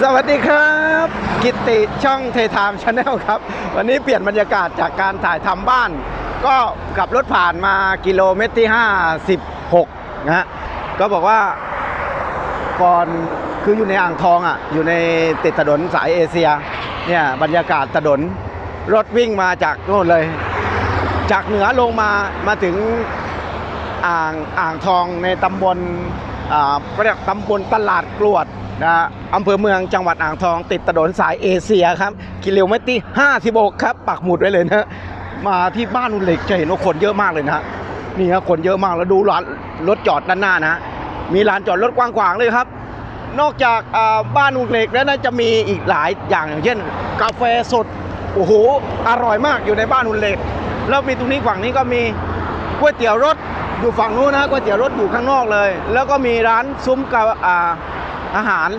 สวัสดีครับ กิติช่องเทไทม์ชาแนลครับ วันนี้เปลี่ยนบรรยากาศจากการถ่ายทำบ้าน ก็ขับรถผ่านมากิโลเมตรที่ 56 นะฮะก็บอกว่าก่อนคืออยู่ในอ่างทองอะ อยู่ในติดถนนสายเอเชียเนี่ยบรรยากาศถนนรถวิ่งมาจากโน่นเลย จากเหนือลงมามาถึงอ่างอ่างทองในตำบลอ่าเรียกตำบลตลาดกรวด นะอำเภอเมืองจังหวัดอ่างทอง ติดถนนสายเอเชียครับ กิโลเมตรที่56 ครับ ปักหมุดไว้เลยนะมาที่บ้านอุเหล็กจะเห็นว่าคนเยอะมากเลยนะนี่ฮะคนเยอะมากแล้วดูร้านรถจอดด้านหน้านะ มีลานจอดรถกว้างขวางเลยครับ นอกจากบ้านอุเหล็กแล้วนะจะมีอีกหลายอย่างอย่างเช่น กาแฟสดโอ้โหอร่อยมากอยู่ในบ้านอุเหล็ก แล้วมีตรงนี้ฝั่งนี้ก็มีก๋วยเตี๋ยวรถอยู่ฝั่งนู้นนะก๋วยเตี๋ยวรถอยู่ข้างนอกเลย แล้วก็มีร้านซุ้มกับอ่า อาหาร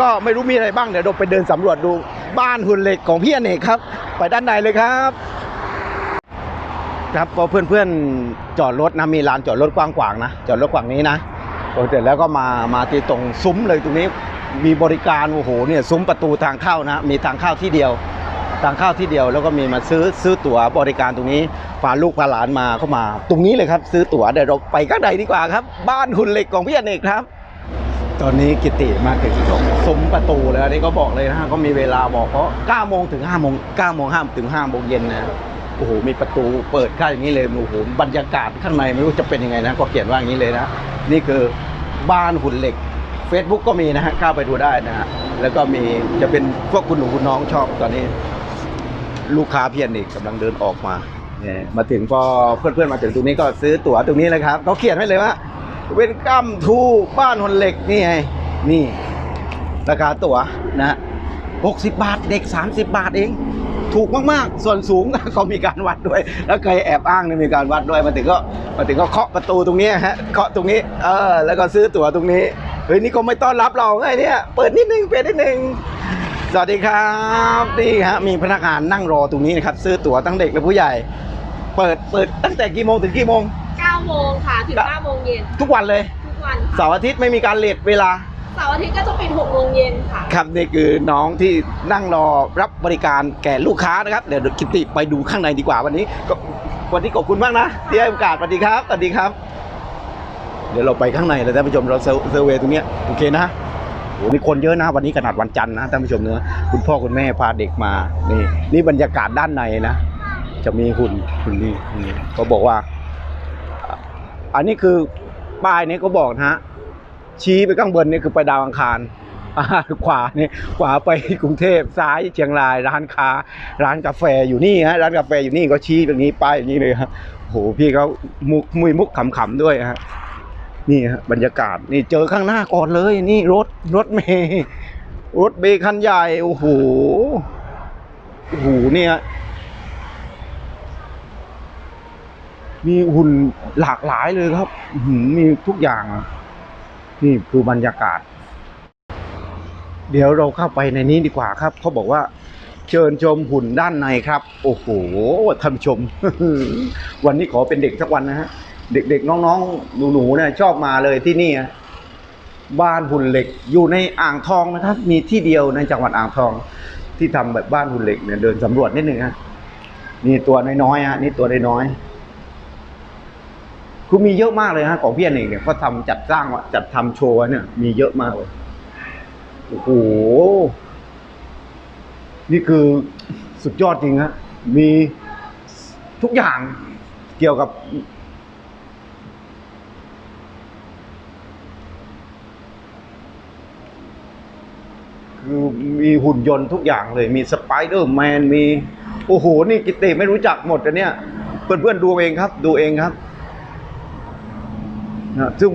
ก็ไม่รู้มีอะไรบ้างเดี๋ยวเราไปเดินสำรวจดูบ้านหุ่นเหล็กของพี่อเนกครับ ไปด้านในเลยครับ ครับก็เพื่อนๆจอดรถนะมีลานจอดรถกว้างขวางนะจอดรถกว้างนี้นะพอเสร็จแล้วก็มามาที่ตรงซุ้มเลยตรงนี้มีบริการโอ้โหเนี่ยซุ้มประตูทางเข้านะ มีทางเข้าที่เดียว ทางเข้าที่เดียวแล้วก็มีมาซื้อซื้อตั๋วบริการตรงนี้พาลูกพาหลานมาเข้ามา ตรงนี้เลยครับ ซื้อตั๋วเดี๋ยวเราไปข้างในดีกว่าครับ บ้านหุ่นเหล็กของพี่อเนกครับ ตอนนี้กิติมาถึงตรงซุ้มประตูแล้วนี่ก็บอกเลยนะฮะก็มีเวลาบอกเพราะ9โมงถึง5โมง9โมง5ถึง5โมงเย็นนะโอ้โหมีประตูเปิดค่าอย่างนี้เลยโอ้โหบรรยากาศข้างในไม่รู้จะเป็นยังไงนะ ก็เขียนว่าอย่างนี้เลยนะนี่คือบ้านหุ่นเหล็ก Facebook ก็มีนะฮะเข้าไปดูได้นะฮะแล้วก็มีจะเป็นพวกคุณหนูคุณน้องชอบตอนนี้ ลูกค้าเพียนอีกกำลังเดินออกมาเนี่ยมาถึงพอเพื่อนๆมาถึงตรงนี้ก็ซื้อตั๋วตรงนี้เลยครับเขาเขียนไว้เลยว่า เวนกัมทูบ้านหนเหล็กนี่ไงนี่ ราคาตั๋วนะฮะ60บาทเด็ก30บาทเอง ถูกมากๆ ส่วนสูงเขามีการวัดด้วย แล้วใครแอบอ้างเนี่ยมีการวัดด้วยมาถึงก็มาถึงก็เคาะประตูตรงนี้ฮะเคาะตรงนี้เออแล้วก็ซื้อตั๋วตรงนี้เฮ้ยนี่ก็ไม่ต้อนรับเราไงเนี่ยเปิดนิดนึงเปิดนิดนึงสวัสดีครับนี่ฮะมีพนักงานนั่งรอตรงนี้นะครับซื้อตั๋วตั้งเด็กและผู้ใหญ่ เปิดเปิดตั้งแต่กี่โมงถึงกี่โมง 9โมงค่ะถึง5โมงเย็นทุกวันเลย ทุกวันเสาร์อาทิตย์ไม่มีการเลทเวลา เสาร์อาทิตย์ก็จะปิด6โมงเย็นค่ะ ครับนี่คือน้องที่นั่งรอรับบริการแก่ลูกค้านะครับ เดี๋ยวกิติไปดูข้างในดีกว่าวันนี้ก็วันนี้ขอบคุณมากนะที่ให้โอกาสสวัสดีครับสวัสดีครับ เดี๋ยวเราไปข้างในเลยท่านผู้ชมเราเซอร์เซอร์เวย์ตรงเนี้ยโอเคนะโอ้นี่คนเยอะนะวันนี้ขนาดวันจันทร์นะท่านผู้ชมเนื้อะคุณพ่อคุณแม่พาเด็กมานี่นี่บรรยากาศด้านในนะ จะมีหุ่นหุ่นนี่นี่เขาบอกว่าอะ อันนี้คือป้ายนี้ก็บอกนะฮะชี้ไปข้างบนนี่คือไปดาวอังคารขวาเนี่ยขวาไปกรุงเทพซ้ายเชียงราย ร้านค้า ร้านกาแฟอยู่นี่ฮะร้านกาแฟอยู่นี่ก็ชี้ตรงนี้ป้ายอย่างนี้เลยฮะโหพี่เขามุกมุยมุกขำๆด้วยฮะนี่ฮะบรรยากาศนี่เจอข้างหน้าก่อนเลย นี่รถรถเมย์รถเมย์คันใหญ่โอ้โหโอ้โหเนี่ย มีหุ่นหลากหลายเลยครับมีทุกอย่าง นี่คือบรรยากาศ เดี๋ยวเราเข้าไปในนี้ดีกว่าครับ เขาบอกว่า เชิญชมหุ่นด้านในครับ โอ้โหท่านผู้ชม วันนี้ขอเป็นเด็กสักวันนะฮะ เด็กๆน้องๆหนูๆเนี่ยชอบมาเลยที่นี่บ้านหุ่นเหล็กอยู่ในอ่างทองนะครับ มีที่เดียวในจังหวัดอ่างทอง ที่ทำแบบบ้านหุ่นเหล็กเนี่ยเดินสำรวจนิดหนึ่งฮะนี่ตัวน้อยๆฮะนี่ตัวน้อยๆ คือมีเยอะมากเลยฮะของพี่อเนกเนี่ยก็ทำจัดสร้างว่าจัดทำโชว์เนี่ย มีเยอะมากเลยโอ้โหนี่คือสุดยอดจริงฮะมีทุกอย่างเกี่ยวกับ คือมีหุ่นยนต์ทุกอย่างเลย มีสไปเดอร์แมนมี โอ้โห นี่กิตติไม่รู้จักหมดอันเนี้ยเพื่อนๆดูเองครับ ดูเองครับ นะซึ่ง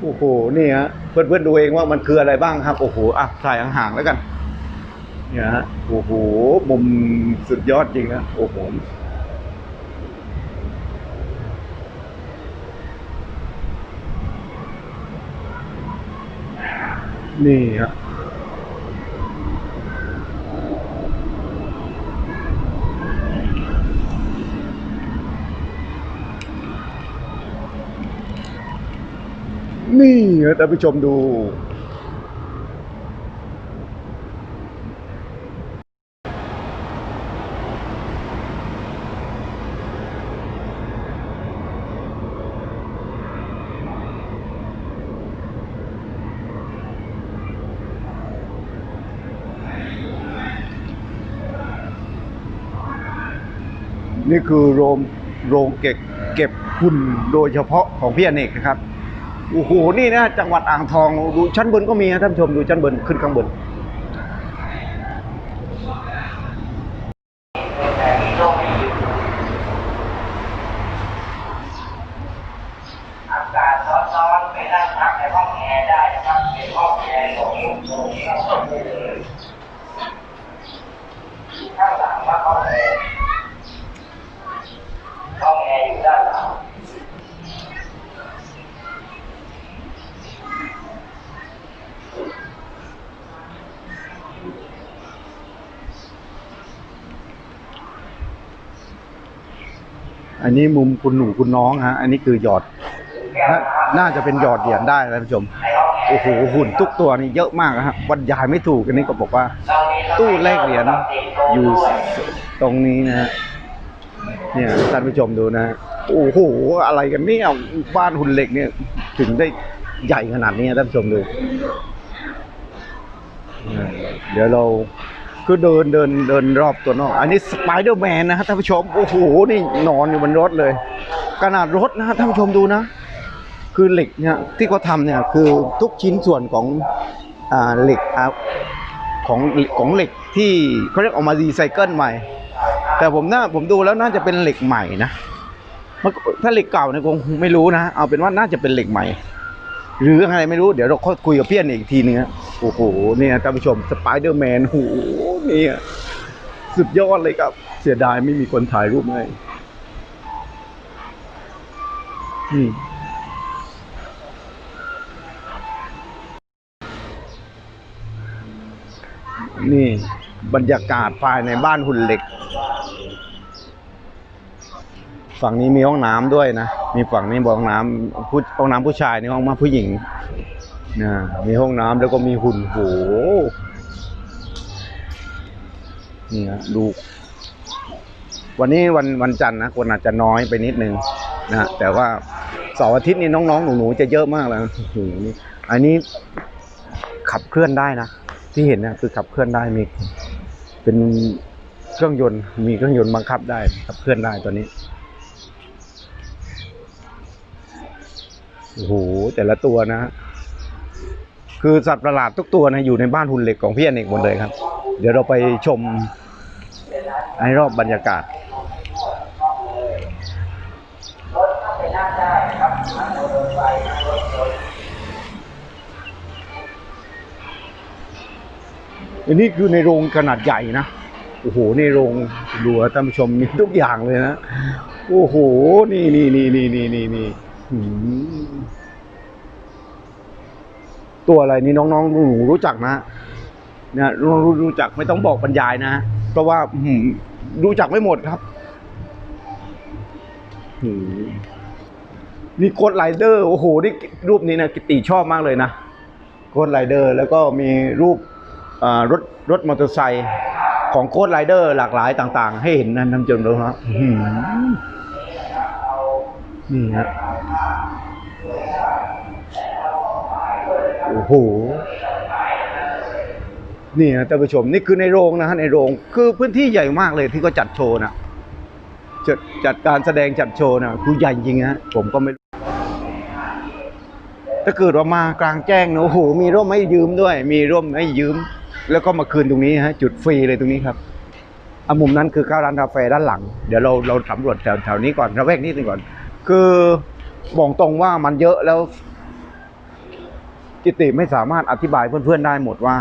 โอ้โห นี่ฮะ เพื่อนๆดูเองว่ามันคืออะไรบ้างครับ โอ้โห อะถ่ายห่างๆแล้วกัน เนี่ยฮะ โอ้โห มุมสุดยอดจริงนะ โอ้โหนี่ฮะ นี่ท่านผู้ชมดูนี่คือโรงโรงเก็บเก็บหุ่นโดยเฉพาะของพี่อเนกนะครับ โอ้โหนี่นะจังหวัดอ่างทองดูชั้นบนก็มีนะท่านผู้ชมดูชั้นบนขึ้นข้างบน อากาศร้อนๆไปนั่งพักในห้องแอร์ได้นะครับ เป็นห้องแอร์ของตรงนี้ครับข้างหลังว่าห้องแอร์ห้องแอร์อยู่ด้านหลัง อันนี้มุมคุณหนูคุณน้องฮะ อันนี้คือหยอดนน่าจะเป็นหยอดเหรียญได้ท่านผู้ชม โอ้โหหุ่นทุกตัวนี่เยอะมากนะฮะบรรยายไม่ถูกอันนี้ก็บอกว่า ตู้แลกเหรียญอยู่ตรงนี้นะฮะเนี่ยท่านผู้ชมดูนะโอ้โหอะไรกันเนี่ยบ้านหุ่นเหล็กเนี่ย ถึงได้ใหญ่ขนาดนี้ท่านผู้ชมดู เดี๋ยวเรา ก็เดินเดินเดินรอบตัวนอก อันนี้สไปเดอร์แมนนะฮะท่านผู้ชม โอ้โห นี่นอนอยู่บนรถเลย ขนาดรถนะฮะท่านผู้ชมดูนะ คือเหล็กเนี่ยที่เขาทำเนี่ยคือทุกชิ้นส่วนของอ่าเหล็กอ่าของของเหล็กที่เขาเรียกออกมารีไซเคิลใหม่ แต่ผมน่าผมดูแล้วน่าจะเป็นเหล็กใหม่นะถ้าเหล็กเก่าเนี่ยคงไม่รู้นะ เอาเป็นว่าน่าจะเป็นเหล็กใหม่ หรืออะไรไม่รู้เดี๋ยวเราค่อยคุยกับเพี่อนอีกทีนึงฮะ อ้โหเนี่ยท่านผู้ชมสไปเดอร์แมนโอ้โหเนี่ยสุดยอดเลยครับ เสียดายไม่มีคนถ่ายรูปให้อืมนี่บรรยากาศภายในบ้านหุ่นเหล็ก ฝั่งนี้มีห้องน้ำด้วยนะ มีฝั่งนี้ห้องน้ำผู้ห้องน้ำผู้ชายในห้องมาผู้หญิง นะมีห้องน้ำแล้วก็มีหุ่นโหนี่ฮะดู วันนี้วันวันจันทร์นะคนอาจจะน้อยไปนิดนึงนะฮะแต่ว่าเสาร์อาทิตย์นี่น้องๆหนูๆจะเยอะมากเลยโอ้โหนี่อันนี้ขับเคลื่อนได้นะที่เห็นนะคือขับเคลื่อนได้มี เป็นเครื่องยนต์ มีเครื่องยนต์บังคับได้ขับเคลื่อนได้ตัวนี้โอ้โหแต่ละตัวนะ คือสัตว์ประหลาดทุกตัวนะอยู่ในบ้านหุ่นเหล็กของพี่อเนกหมดเลยครับ เดี๋ยวเราไปชมให้รอบบรรยากาศอันนี้คือในโรงขนาดใหญ่นะ โอ้โห ในโรงดูนะท่านผู้ชมมีทุกอย่างเลยนะ โอ้โห นี่นี่นี่นี่นี่นี่นี่ ตัวอะไรนี่น้องๆหนูรู้จักนะเนี่ยรู้รู้รู้จักไม่ต้องบอกบรรยายนะเพราะว่าหืมรู้จักไม่หมดครับมนี่โคดไรเดอร์โอ้โหนี่รูปนี้นะกิติชอบมากเลยนะโค้ดไรเดอร์ แล้วก็มีรูปรถรถมอเตอร์ไซค์ของโค้ดไรเดอร์ หลากหลายต่าง ๆ ให้เห็นนะท่านผู้ชมดูครับอื้อหือนี่ฮะ โอ้โหนี่นะท่านผู้ชมนี่คือในโรงนะฮะในโรงคือพื้นที่ใหญ่มากเลยที่เขาจัดโชว์นะจัดจัดการแสดงจัดโชว์นะคือใหญ่จริงฮะผมก็ไม่ถ้าเกิดว่ามากลางแจ้งเนะโอ้โหมีร่มให้ยืมด้วย มีร่มให้ยืม แล้วก็มาคืนตรงนี้ฮะจุดฟรีเลยตรงนี้ครับอามุมนั้นคือข้าวร้านกาแฟด้านหลัง เดี๋ยวเราเราสำรวจแถวแถวนี้ก่อนระแวกนี้ก่อน คือบอกตรงว่ามันเยอะแล้ว กิติไม่สามารถอธิบายเพื่อนๆได้หมดว่า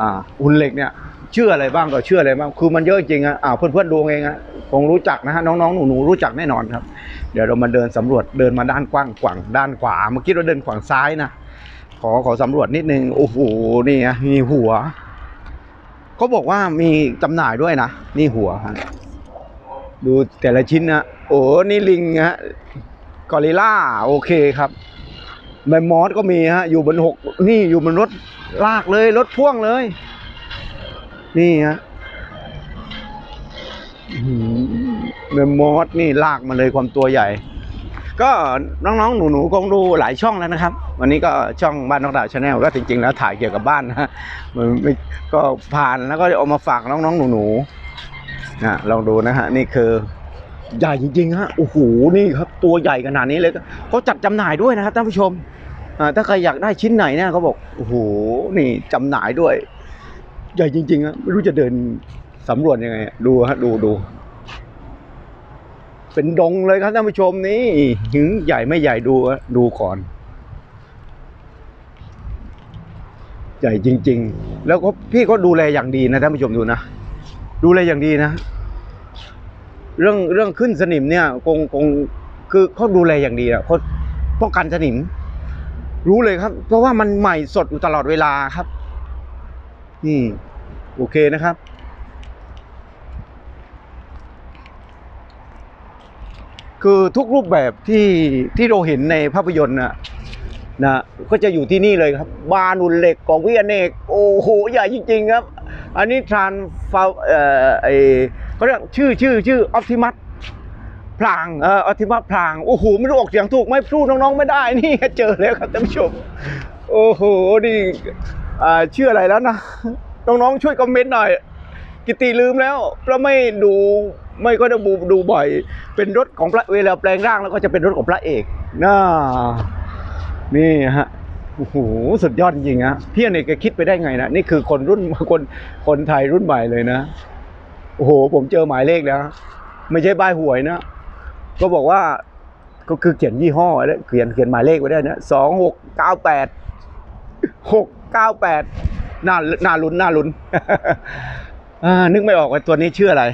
อ่าหุ่นเหล็กเนี่ยเชื่ออะไรบ้างก็เชื่ออะไรบ้างคือมันเยอะจริงอะอ่าวเพื่อนๆดูเองอะคงรู้จักนะฮะน้องๆหนูๆรู้จักแน่นอนครับ เดี๋ยวเรามาเดินสำรวจเดินมาด้านกว้างขวางด้านขวาเมื่อกี้เราเดินขวางซ้ายนะขอขอสำรวจนิดนึงโอ้โหนี่ฮะมีหัวเขาบอกว่ามีจำหน่ายด้วยนะนี่หัวฮะดูแต่ละชิ้นนะโอ้นี่ลิงฮะกอริลล่าโอเคครับ แมมมอสก็มีฮะ อยู่บนหกนี่อยู่บนรถลากเลย รถพ่วงเลย นี่ฮะอื้อหือแมมมอสนี่ลากมาเลยความตัวใหญ่ ก็น้องๆ หนูๆคงดูหลายช่องแล้วนะครับ วันนี้ก็ช่องบ้านนกดาวชาแนลก็จริง ๆ แล้วถ่ายเกี่ยวกับบ้านนะมันไม่ก็ผ่านแล้วก็เอามาฝากน้องๆ หนูๆนะลองดูนะฮะ นี่คือใหญ่จริงๆฮะโอ้โหนี่ครับตัวใหญ่ขนาดนี้เลยเขาจัดจำหน่ายด้วยนะครับท่านผู้ชม ถ้าใครอยากได้ชิ้นไหนเนี่ยเขาบอกโอ้โหนี่จำหน่ายด้วย ใหญ่จริงๆฮะไม่รู้จะเดินสำรวจยังไงดูฮะดูดูเป็นดงเลยครับท่านผู้ชมนี่หึงใหญ่ไม่ใหญ่ดูดูก่อน ใหญ่จริง ๆ แล้วก็พี่ก็ดูแลอย่างดีนะท่านผู้ชมดูนะดูแลอย่างดีนะ เรื่องเรื่องขึ้นสนิมเนี่ยคงคงคือเขาดูแลอย่างดีอะเขาป้องกันสนิม รู้เลยครับ เพราะว่ามันใหม่สดอยู่ตลอดเวลาครับ นี่ โอเคนะครับ คือทุกรูปแบบที่ที่เราเห็นในภาพยนตร์นะนะก็จะอยู่ที่นี่เลยครับ บานุนเหล็กของวิอเนก โอ้โหใหญ่จริง ๆ ครับ อันนี้ทรานฟาเอ่อไอเขาเรียกชื่อชื่อชื่อออ t ติมัส พลางเอ่อออ t ติมัสพลางโอ้โหไม่รู้ออกเสียงถูกไหมพูดน้องๆไม่ได้นี่เจอแล้วครับท่านผู้ชมโอ้โหนี่ชื่ออะไรแล้วนะน้องๆช่วยคอมเมนต์หน่อย กิติลืมแล้วแล้วไม่ดูไม่ก็ได้ดูดูบ่อย เป็นรถของพระเวลาแปลงร่างแล้วก็จะเป็นรถของพระเอกน่านี่ฮะโอ้โหสุดยอดจริงฮะพี่อเนกแกคิดไปได้ไงนะนี่คือคนรุ่นคนคนไทยรุ่นใหม่เลยนะโอ้โหผมเจอหมายเลขแล้วไม่ใช่ใบหวยนะ ก็บอกว่าก็คือเขียนยี่ห้อไว้แล้วเขียนเขียนหมายเลขไว้ได้นะสองหกเก้าแปดหกเก้าแปดน่าน่าลุ้นน่าลุ้นนึกไม่ออกว่าตัวนี้ชื่ออะไร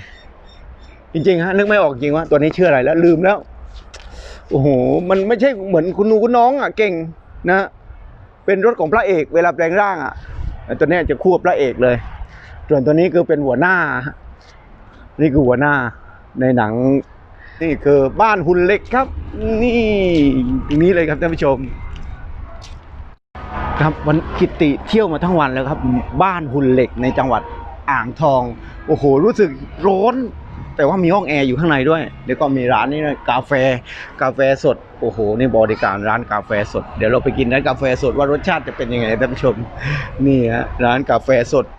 จริงๆฮะนึกไม่ออกจริงว่าตัวนี้ชื่ออะไรแล้วลืมแล้วโอ้โหมันไม่ใช่เหมือนคุณนูคุณน้องอะเก่งนะเป็นรถของพระเอกเวลาแปลงร่างอะตัวนี้จะคู่กับพระเอกเลย ส่วนตัวนี้คือเป็นหัวหน้า นี่คือหัวหน้าในหนัง นี่คือบ้านหุ่นเหล็กครับ นี่ตรงนี้เลยครับท่านผู้ชม ครับวันกิติเที่ยวมาทั้งวันแล้วครับ บ้านหุ่นเหล็กในจังหวัดอ่างทอง โอ้โห รู้สึกร้อน แต่ว่ามีห้องแอร์อยู่ข้างในด้วย เดี๋ยวก็มีร้านนี้ด้วยกาแฟ กาแฟสด โอ้โห นี่บริการร้านกาแฟสด เดี๋ยวเราไปกินร้านกาแฟสดว่ารสชาติจะเป็นยังไงท่านผู้ชม นี่ฮะร้านกาแฟสด